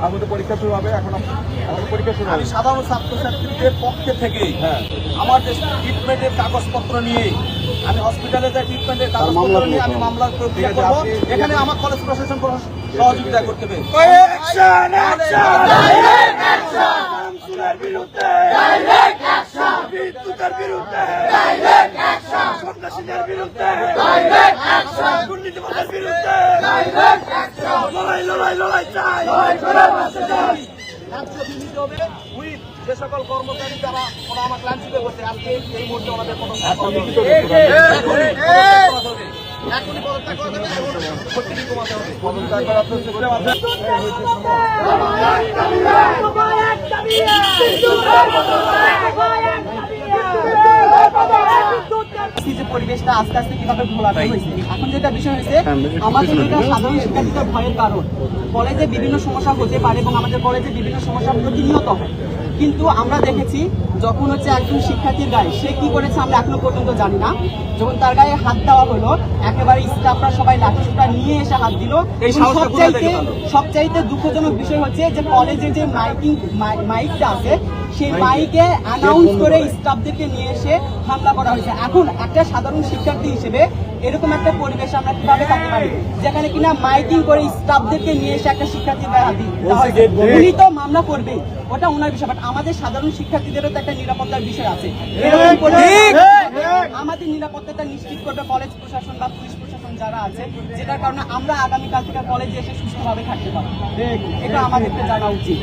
আমাদের পরীক্ষা শুরু হবে এখন আম- আমাদের পরীক্ষা শুরু হবে। সাধারণ ছাত্রছাত্রীদের পক্ষে থেকে হ্যাঁ। আমার যে ট্রিটমেন্টের কাগজপত্র নিয়ে আমি হসপিটালে যে ট্রিটমেন্টেটের কাগজপত্র নিয়ে আমি মামলার প্রক্রিয়া করব। এখানে আমার কলেজ প্রশাসন সহযোগিতা করতে হবে বিদ্যুতের বিরুদ্ধে! সন্ত্রাসীদের বিরুদ্ধে! দুর্নীতিবাদের বিরুদ্ধে! লড়াই লড়াই লড়াই চাই। যে সকল কর্মচারী যারা ওরা আমার ক্লান্তিতে বসে আজকে এই মুহূর্তে আমাদের। এখনই পদত্যাগ করাতে হবে। এবং ভর্তি কমাতে হবে। পদত্যাগ করার তো পরিবেশটা আস্তে আস্তে কীভাবে ঘোলাটে হয়েছে? এখন যেটা বিষয় হয়েছে আমাদের এটা সাধারণ শিক্ষার্থীদের ভয়ের কারণ কলেজে বিভিন্ন সমস্যা হতে পারে এবং আমাদের কলেজে বিভিন্ন সমস্যা প্রতিনিয়ত হয়। কিন্তু আমরা দেখেছি যখন হচ্ছে একজন শিক্ষার্থীর গায়ে সে কি করেছে আমরা এখনও পর্যন্ত জানি না। যখন তার গায়ে হাত দেওয়া হলো একেবারে স্টাফরা সবাই লাঠিসোঁটা নিয়ে এসে হাত দিল। সবচাইতে সবচাইতে দুঃখজনক বিষয় হচ্ছে যে কলেজে যে মাইকিং মাইকটা আছে সেই মাইকে অ্যানাউন্স করে? স্টাফদেরকে নিয়ে এসে হামলা করা হয়েছে। এখন একটা সাধারণ শিক্ষার্থী হিসেবে এরকম একটা পরিবেশে আমরা কীভাবে থাকতে পারি? যেখানে কিনা মাইকিং করে স্টাফদেরকে নিয়ে এসে একটা শিক্ষার্থীর গায়ে হাত দিয়ে উনি তো মামলা করবে ওটা ওনার বিষয় বাট আমাদের সাধারণ শিক্ষার্থীদেরও তো একটা নিরাপত্তার বিষয় আছে। আমাদের নিরাপত্তাটা নিশ্চিত করবে কলেজ প্রশাসন বা পুলিশ প্রশাসন যারা আছে যেটার কারণে আমরা আগামীকাল থেকে কলেজে এসে সুস্থভাবে থাকতে পারব। এটা আমাদেরকে জানা উচিত।